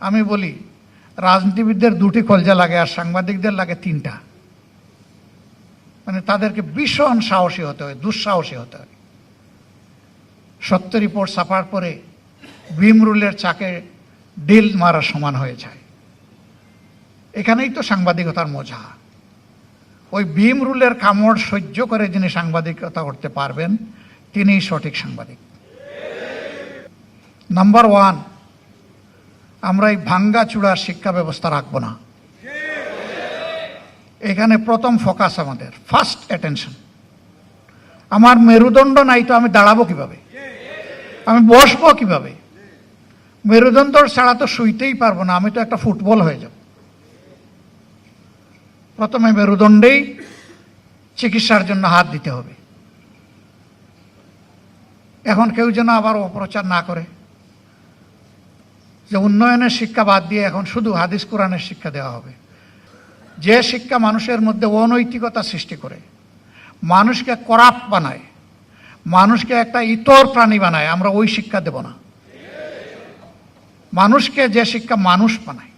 আমি বলি, রাজনীতিবিদদের দুটি কলজা লাগে আর সাংবাদিকদের লাগে তিনটা। মানে তাদেরকে ভীষণ সাহসী হতে হয়, দুঃসাহসী হতে হয়। সত্য রিপোর্ট ছাপার পরে ভীমরুলের চাকে ডিল মারা সমান হয়ে যায়। এখানেই তো সাংবাদিকতার মজা। ওই ভীম রুলের কামড় সহ্য করে যিনি সাংবাদিকতা করতে পারবেন, তিনিই সঠিক সাংবাদিক। নাম্বার ওয়ান আমরা এই ভাঙ্গা চূড়ার শিক্ষা ব্যবস্থা রাখব না। এখানে প্রথম ফোকাস আমাদের ফার্স্ট অ্যাটেনশন আমার মেরুদণ্ড নাই তো আমি দাঁড়াবো কীভাবে? আমি বসবো কীভাবে? মেরুদণ্ড ছাড়া তো শুইতেই পারব না, আমি তো একটা ফুটবল হয়ে যাব। প্রথমে মেরুদণ্ডেই চিকিৎসার জন্য হাত দিতে হবে। এখন কেউ যেন আবার অপপ্রচার না করে। যে উন্নয়নের শিক্ষা বাদ দিয়ে এখন শুধু হাদিস কোরআনের শিক্ষা দেওয়া হবে। যে শিক্ষা মানুষের মধ্যে অনৈতিকতা সৃষ্টি করে, মানুষকে করাপ বানায়, মানুষকে একটা ইতর প্রাণী বানায়, আমরা ওই শিক্ষা দেব না। মানুষকে যে শিক্ষা মানুষ বানায়,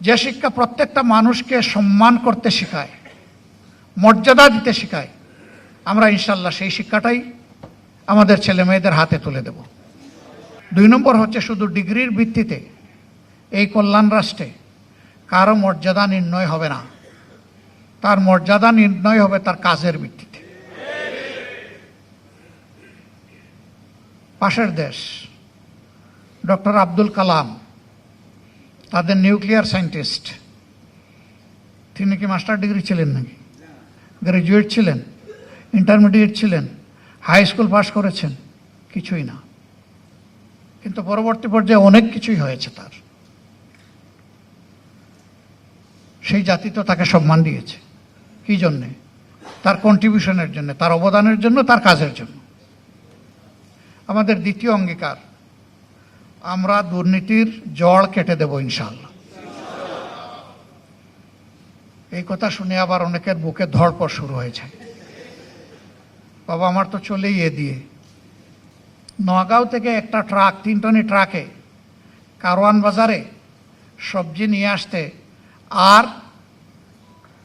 যে শিক্ষা প্রত্যেকটা মানুষকে সম্মান করতে শেখায়, মর্যাদা দিতে শেখায়, আমরা ইনশাল্লাহ সেই শিক্ষাটাই আমাদের ছেলে মেয়েদের হাতে তুলে দেব। দুই নম্বর হচ্ছে শুধু ডিগ্রির ভিত্তিতে এই কল্যাণ রাষ্ট্রে কারও মর্যাদা নির্ণয় হবে না। তার মর্যাদা নির্ণয় হবে তার কাজের ভিত্তিতে। পাশের দেশ, ডক্টর আব্দুল কালাম, তাদের নিউক্লিয়ার সায়েন্টিস্ট। তিনি কি মাস্টার ডিগ্রি ছিলেন নাকি? গ্র্যাজুয়েট ছিলেন, ইন্টারমিডিয়েট ছিলেন, হাই স্কুল পাস করেছেন, কিছুই না। কিন্তু পরবর্তী পর্যায়ে অনেক কিছুই হয়েছে তার। সেই জাতি তো তাকে সম্মান দিয়েছে। কি জন্যে? তার কন্ট্রিবিউশনের জন্য, তার অবদানের জন্য, তার কাজের জন্য। আমাদের দ্বিতীয় অঙ্গীকার, আমরা দুর্নীতির জড় কেটে দেব ইনশাল্লাহ এই কথা শুনে আবার অনেকের বুকে ধড়পড় শুরু হয়েছে। বাবা আমার তো চলেই এ দিয়ে। নগাঁও থেকে একটা ট্রাক তিন টনি ট্রাকে, কারওয়ান বাজারে সবজি নিয়ে আসতে আর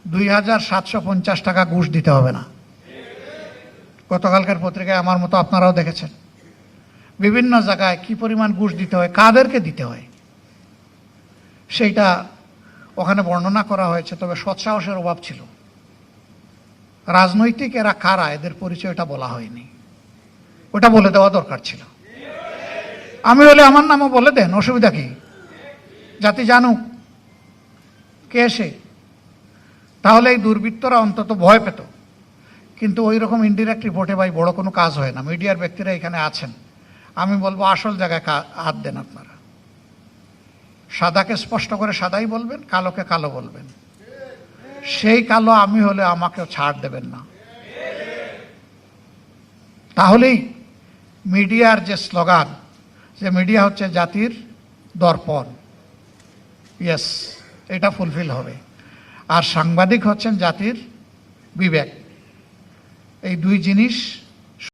দুই হাজার সাতশো পঞ্চাশ টাকা ঘুষ দিতে হবে না। গতকালকের পত্রিকায় আমার মতো আপনারাও দেখেছেন। বিভিন্ন জায়গায় কি পরিমাণ ঘুষ দিতে হয়, কাদেরকে দিতে হয়, সেইটা ওখানে বর্ণনা করা হয়েছে, তবে সৎসাহসের অভাব ছিল। রাজনৈতিক এরা কারা, এদের পরিচয়টা বলা হয়নি। ওটা বলে দেওয়া দরকার ছিল। আমি হলে আমার নামও বলে দেন, অসুবিধা কি? জাতি জানুক, কে সে? তাহলে এই দুর্বৃত্তরা অন্তত ভয় পেত। কিন্তু ওই রকম ইনডিরেক্ট রিপোর্টে ভাই বড় কোনো কাজ হয় না, মিডিয়ার ব্যক্তিরা এখানে আছেন। আমি বলব আসল জায়গায় হাত দেন আপনারা। সাদাকে স্পষ্ট করে সাদাই বলবেন, কালোকে কালো বলবেন। সেই কালো আমি হলে আমাকেও ছাড় দেবেন না। তাহলেই মিডিয়ার যে স্লোগান, যে মিডিয়া হচ্ছে জাতির দর্পণ। ইয়েস এটা ফুলফিল হবে। আর সাংবাদিক হচ্ছেন জাতির বিবেক। এই দুই জিনিস